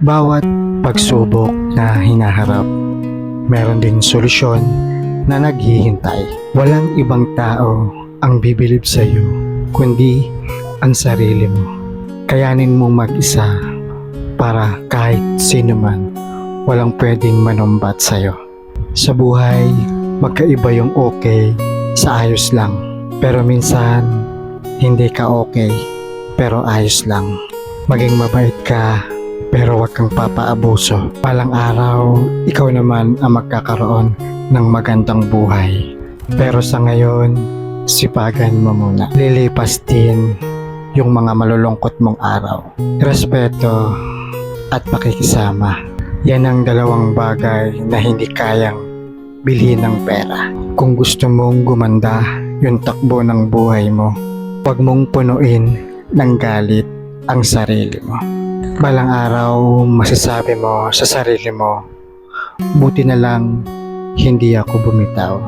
Bawat pagsubok na hinaharap, meron din solusyon na naghihintay. Walang ibang tao ang bibilib sa iyo, kundi ang sarili mo. Kayanin mong mag-isa para kahit sino man walang pwedeng manumbat sa'yo. Sa buhay, magkaiba yung okay sa ayos lang. Pero minsan, hindi ka okay, pero ayos lang. Maging mabait ka, pero wag kang papaabuso. Palang araw, ikaw naman ang magkakaroon ng magandang buhay. Pero sa ngayon, sipagan mo muna. Lilipas din yung mga malulungkot mong araw. Respeto at pakikisama. Yan ang dalawang bagay na hindi kayang bilhin ng pera. Kung gusto mong gumanda yung takbo ng buhay mo, huwag mong punuin ng galit ang sarili mo. Balang araw, masasabi mo sa sarili mo, buti na lang hindi ako bumitaw.